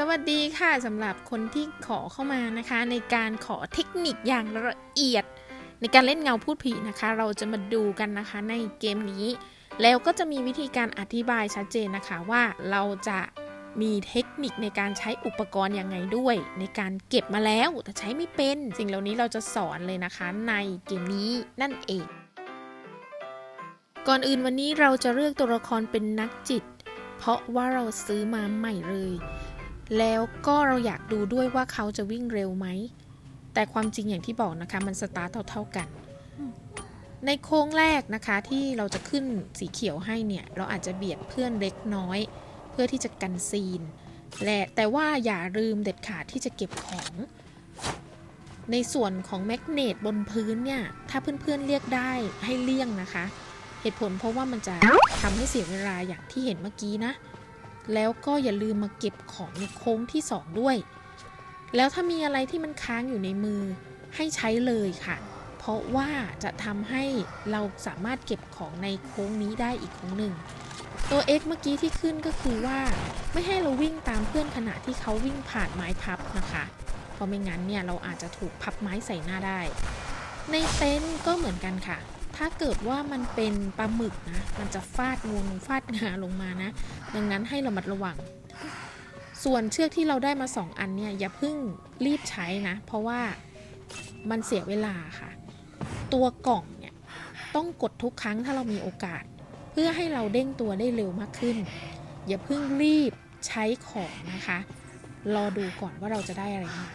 สวัสดีค่ะสำหรับคนที่ขอเข้ามานะคะ ในการขอเทคนิคอย่างละเอียด ในการเล่นเงาพูดผีนะคะ เราจะมาดูกันนะคะในเกมนี้ แล้วก็จะมีวิธีการอธิบายชัดเจนนะคะว่าเราจะมีเทคนิคในการใช้อุปกรณ์ยังไงด้วย ในการเก็บมาแล้วแต่ใช้ไม่เป็น สิ่งเหล่านี้เราจะสอนเลยนะคะในเกมนี้นั่นเอง ก่อนอื่นวันนี้เราจะเลือกตัวละครเป็นนักจิต เพราะว่าเราซื้อมาใหม่เลย แล้วก็เราอยากดูด้วยว่าเขาจะวิ่งเร็วไหม แต่ความจริงอย่างที่บอกนะคะมันสตาร์ทเท่าๆกัน ในโค้งแรกนะคะที่เราจะขึ้นสีเขียวให้เนี่ย เราอาจจะเบียดเพื่อนเล็กน้อย เพื่อที่จะกันซีน และแต่ว่าอย่าลืมเด็ดขาดที่จะเก็บของ ในส่วนของแมกเนตบนพื้นเนี่ย ถ้าเพื่อนๆเรียกได้ให้เลี่ยงนะคะ เหตุผลเพราะว่ามันจะทำให้เสียเวลาอย่างที่เห็นเมื่อกี้นะ แล้วก็อย่าลืมมาเก็บของในโค้งที่ 2 ด้วย แล้วถ้ามีอะไรที่มันค้างอยู่ในมือให้ใช้เลยค่ะ เพราะว่าจะทำให้เราสามารถเก็บของในโค้งนี้ได้อีกโค้งหนึ่ง ตัว X เมื่อกี้ที่ขึ้นก็คือว่า ไม่ให้เราวิ่งตามเพื่อนขณะที่เขาวิ่งผ่านไม้พับนะคะ เพราะไม่งั้นเนี่ยเราอาจจะถูกพับไม้ใส่หน้าได้ ในเต็นท์ก็เหมือนกันค่ะ ถ้าเกิดว่ามันเป็นปลาหมึกนะ มันจะฟาดงวงฟาดงาลงมานะ ดังนั้นให้ระมัดระวัง ส่วนเชือกที่เราได้มา 2 อันเนี่ยอย่าเพิ่งรีบใช้นะ เพราะว่ามันเสียเวลาค่ะ ตัวกล่องเนี่ยต้องกดทุกครั้งถ้าเรามีโอกาส เพื่อให้เราเด้งตัวได้เร็วมากขึ้น อย่าเพิ่งรีบใช้ของนะคะ รอดูก่อนว่าเราจะได้อะไรมา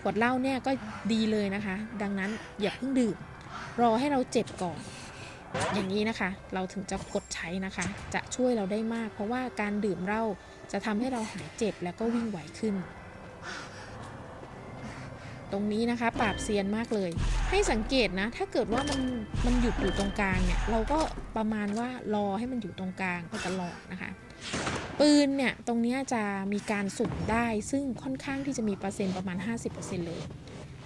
ขวดเหล้าเนี่ยก็ดีเลยนะคะ ดังนั้นอย่าเพิ่งดื่ม รอให้เราเจ็บก่อน อย่างนี้นะคะ เราถึงจะกดใช้นะคะ จะช่วยเราได้มาก เพราะว่าการดื่มเหล้าจะทำให้เราหายเจ็บแล้วก็วิ่งไหวขึ้น ตรงนี้นะคะปราบเซียนมากเลย ให้สังเกตนะ ถ้าเกิดว่ามันมันหยุดอยู่ตรงกลางเนี่ย เราก็ประมาณว่ารอให้มันอยู่ตรงกลางก็ตลอดนะคะปืนเนี่ยตรงนี้จะมีการสุ่มได้ซึ่งค่อนข้างที่จะมีเปอร์เซ็นต์ประมาณ 50%เลย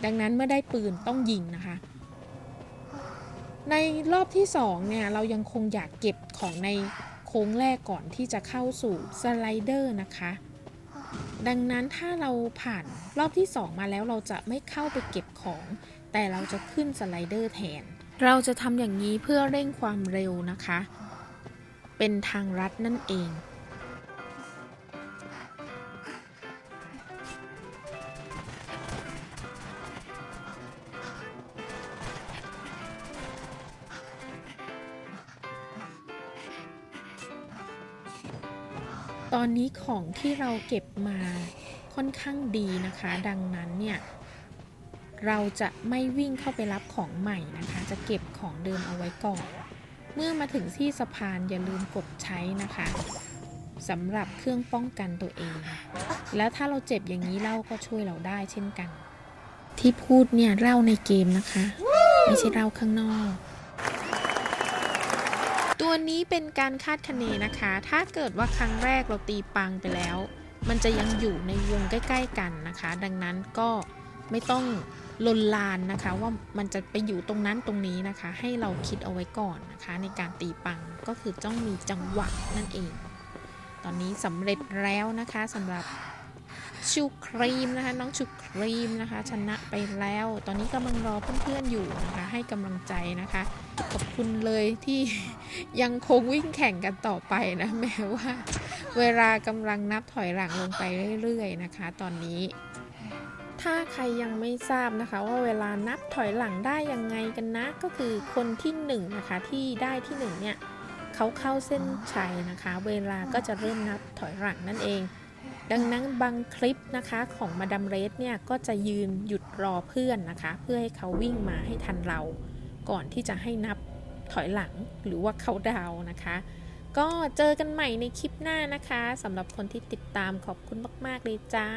ดังนั้นเมื่อได้ปืนต้องยิงนะคะ ในรอบที่2เนี่ยเรายังคงอยากเก็บของในโค้งแรกก่อนที่จะเข้าสู่สไลเดอร์นะคะ ดังนั้นถ้าเราผ่านรอบที่ 2 มาแล้วเราจะไม่เข้าไปเก็บของ แต่เราจะขึ้นสไลเดอร์แทน เราจะทำอย่างนี้เพื่อเร่งความเร็วนะคะ เป็นทางรัดนั่นเอง ตอนนี้ของที่เราเก็บมาค่อนข้างดีนะคะ ดังนั้นเนี่ยเราจะไม่วิ่งเข้าไปรับของใหม่นะคะ จะเก็บของเดิมเอาไว้ก่อน เมื่อมาถึงที่สะพานอย่าลืมกดใช้นะคะสำหรับเครื่องป้องกันตัวเอง แล้วถ้าเราเจ็บอย่างนี้เล่าก็ช่วยเราได้เช่นกัน ที่พูดเนี่ยเล่าในเกมนะคะ ไม่ใช่เล่าข้างนอก ตัวนี้เป็นการคาดคะเนนะคะ ถ้าเกิดว่าครั้งแรกเราตีปังไปแล้ว มันจะยังอยู่ในวงใกล้ ๆ กันนะคะ ดังนั้นก็ไม่ต้องลนลานนะคะว่ามันจะไปอยู่ตรงนั้นตรงนี้นะคะ ให้เราคิดเอาไว้ก่อนนะคะ ในการตีปังก็คือต้องมีจังหวะนั่นเอง ตอนนี้สำเร็จแล้วนะคะสำหรับ ชูครีมนะคะ น้องชูครีมนะคะ ชนะไปแล้ว ตอนนี้กำลังรอเพื่อนๆอยู่นะคะ ให้กำลังใจนะคะ ขอบคุณเลยที่ยังคงวิ่งแข่งกันต่อไปนะแม้ว่า เวลากำลังนับถอยหลังลงไปเรื่อยๆนะคะ ตอนนี้ถ้าใครยังไม่ทราบนะคะว่าเวลานับถอยหลังได้ยังไงกันนะ ก็คือคนที่หนึ่งนะคะที่ได้ที่หนึ่งเนี่ยเขาเข้าเส้นชัยนะคะ เวลาก็จะเริ่มนับถอยหลังนั่นเอง ดังนั้นบางคลิปนะคะของมาดามเรสเนี่ยก็จะยืนหยุดรอเพื่อนนะคะ เพื่อให้เขาวิ่งมาให้ทันเรา ก่อนที่จะให้นับถอยหลังหรือว่าเขาดาวนะคะ ก็เจอกันใหม่ในคลิปหน้านะคะสำหรับคนที่ติดตามขอบคุณมาก ๆ เลยจ้า